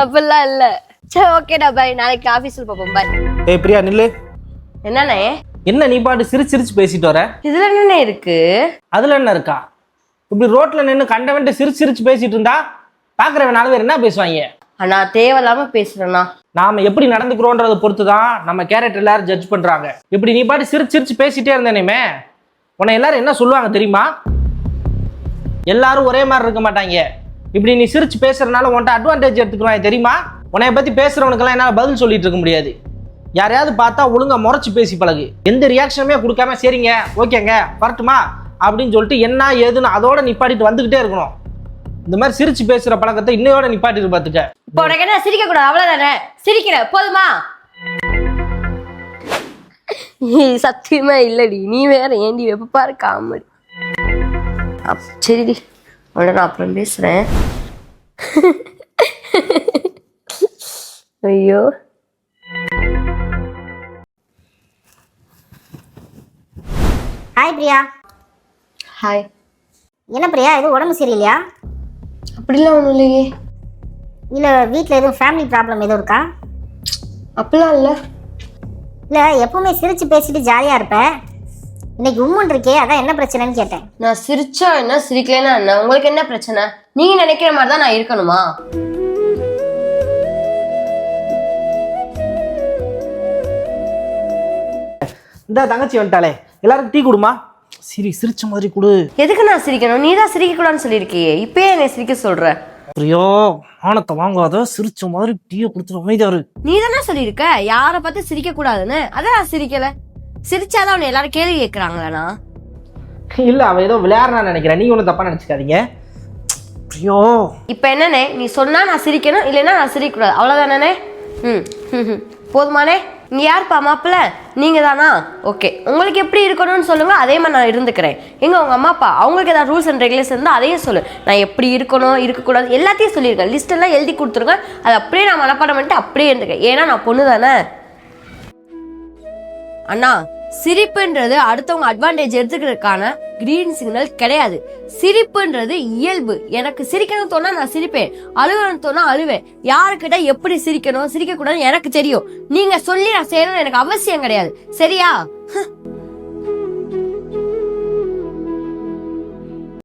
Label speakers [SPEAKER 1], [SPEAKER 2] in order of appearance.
[SPEAKER 1] அப்படிலாம் இல்ல. சரி ஓகேடா பாய் நாளைக்கு ஆபீஸ்ல பார்ப்போம். பாய்
[SPEAKER 2] ஏய் பிரியா நில்லு.
[SPEAKER 1] என்னண்ணே?
[SPEAKER 2] என்ன நீ பாட்டு சிரிச்சு சிரிச்சு பேசிட்டு வர?
[SPEAKER 1] இதுல என்னண்ணே இருக்கு?
[SPEAKER 2] அதுல என்ன இருக்கா? இப்படி ரோட்ல நின்று கண்டவன்ட்டு சிரிச்சு சிரிச்சு பேசிட்டு இருந்தா பாக்குறவன் நாலு பேர் என்ன பேசுவாங்க?
[SPEAKER 1] அண்ணா தேவையில்லாம பேசுறேண்ணா.
[SPEAKER 2] நாம எப்படி நடந்துக்கிறோன்றதை பொறுத்து தான் நம்ம கேரக்டர் எல்லாரும் ஜட்ஜ் பண்றாங்க. இப்படி நீ பாட்டு சிரிச்சு சிரிச்சு பேசிட்டே இருந்தேனேமே உன்னை எல்லாரும் என்ன சொல்லுவாங்க தெரியுமா? எல்லாரும் ஒரே மாதிரி இருக்க மாட்டாங்க. இப்படி நீ சிரிச்சு பேசுறதுனால உன்ட்ட அட்வான்டேஜ் எடுத்துக்கிறாங்க தெரியுமா? உன்னைய பத்தி பேசுறவனுக்கெல்லாம் என்னால பதில் சொல்லிட்டு இருக்க முடியாது. யாரையாவது பார்த்தா ஒழுங்கா முறைச்சு பேசி பழகு. எந்த ரியாக்ஷனுமே கொடுக்காம சரிங்க ஓகேங்க வரட்டுமா? அப்படின்னு சொல்லிட்டு என்ன ஏதுன்னு அதோட நிப்பாட்டிட்டு வந்துகிட்டே இருக்கணும். இந்த மாதிரி சிரிச்சு பேசுற பழக்கத்தை இன்னையோட நிப்பாட்டிட்டு பார்த்துக்க
[SPEAKER 1] இப்போ உனக்கு என்ன சிரிக்க கூடாது அவ்வளவுதானே? சிரிக்கிற போதுமா? சத்தியமா இல்லடி நீ வேற ஏண்டி எப்ப பாரு காமெடி அப்- சரிடி உன்னை நான் அப்புறம் பேசுறேன். ஐயோ.
[SPEAKER 3] ஹாய் பிரியா.
[SPEAKER 1] ஹாய்
[SPEAKER 3] என்ன பிரியா? எதுவும் உடம்பு சரியில்லையா?
[SPEAKER 1] அப்படிலாம் ஒன்றும் இல்லையே.
[SPEAKER 3] இல்லை வீட்டில் எதுவும் ஃபேமிலி ப்ராப்ளம் எதுவும் இருக்கா?
[SPEAKER 1] அப்படிலாம் இல்லை.
[SPEAKER 3] இல்லை எப்பவுமே சிரிச்சு பேசிட்டு ஜாலியாக இருப்ப. இன்னைக்கு உம்முன் இருக்கே அதான் என்ன பிரச்சனைன்னு கேட்டேன்.
[SPEAKER 1] நான் சிரிச்சா என்ன சிரிக்கலைன்னா என்ன? உங்களுக்கு என்ன பிரச்சனை? நீங்க நினைக்கிற மாதிரி தான் நான் இருக்கணுமா?
[SPEAKER 2] இந்த தங்கச்சி வந்துட்டாளே. எல்லாருக்கும் டீ கொடுமா? சிரி சிரிச்ச மாதிரி கொடு.
[SPEAKER 1] எதுக்கு நான் சிரிக்கணும்? நீ தான் சிரிக்க கூடாதுன்னு சொல்லியிருக்கியே. இப்பயே என்னை சிரிக்க சொல்ற.
[SPEAKER 2] பிரியோ ஆனத்தை வாங்காத சிரிச்ச மாதிரி டீயை கொடுத்துட்டு அமைதியாரு
[SPEAKER 1] நீ தானே சொல்லியிருக்க? யாரை பார்த்து சிரிக்க கூடாதுன்னு அதான் நான் சிரிக்கல. சிரிச்சாதான் அவனை எல்லாரும் கேள்வி கேட்கறாங்களா
[SPEAKER 2] இல்ல அவ ஏதோ விளையாடுறான்னு நினைக்கிறேன். நீங்க ஒன்றும் தப்பா நினைச்சுக்காதீங்க. பிரியோ
[SPEAKER 1] இப்போ என்னண்ணே நீ சொன்னா நான் சிரிக்கணும் இல்லைன்னா நான் சிரிக்கக்கூடாது. அவ்வளோதானே ம் ம். போதுமானே இங்கே யாருப்பா மாப்பிள்ள? நீங்க தானா ஓகே. உங்களுக்கு எப்படி இருக்கணும்னு சொல்லுங்க அதே மாதிரி நான் இருந்துக்கிறேன். எங்க உங்க அம்மா அப்பா அவங்களுக்கு ஏதாவது ரூல்ஸ் அண்ட் ரெகுலேஷன் இருந்தால் அதையும் சொல்லு. நான் எப்படி இருக்கணும் இருக்கக்கூடாது எல்லாத்தையும் சொல்லியிருக்கேன் லிஸ்ட் எல்லாம் எழுதி கொடுத்துருங்க அதை அப்படியே நான் மனப்பாடம் பண்ணிட்டு அப்படியே இருந்துக்கேன் ஏன்னா நான் பொண்ணு தானே அண்ணா சிரிப்புன்றது அடுத்தவங்க அட்வான்டேஜ் எடுத்துக்கிறதுக்கான கிரீன் சிக்னல் கிடையாது. சிரிப்புன்றது இயல்பு. எனக்கு சிரிக்கணும் தோணா நான் சிரிப்பேன். அழுகணும்னு தோணா அழுவேன். யாருக்கிட்ட எப்படி சிரிக்கணும் சிரிக்க கூடாதுன்னு எனக்கு தெரியும். நீங்க சொல்லி நான் செய்யணும்னு எனக்கு அவசியம் கிடையாது. சரியா?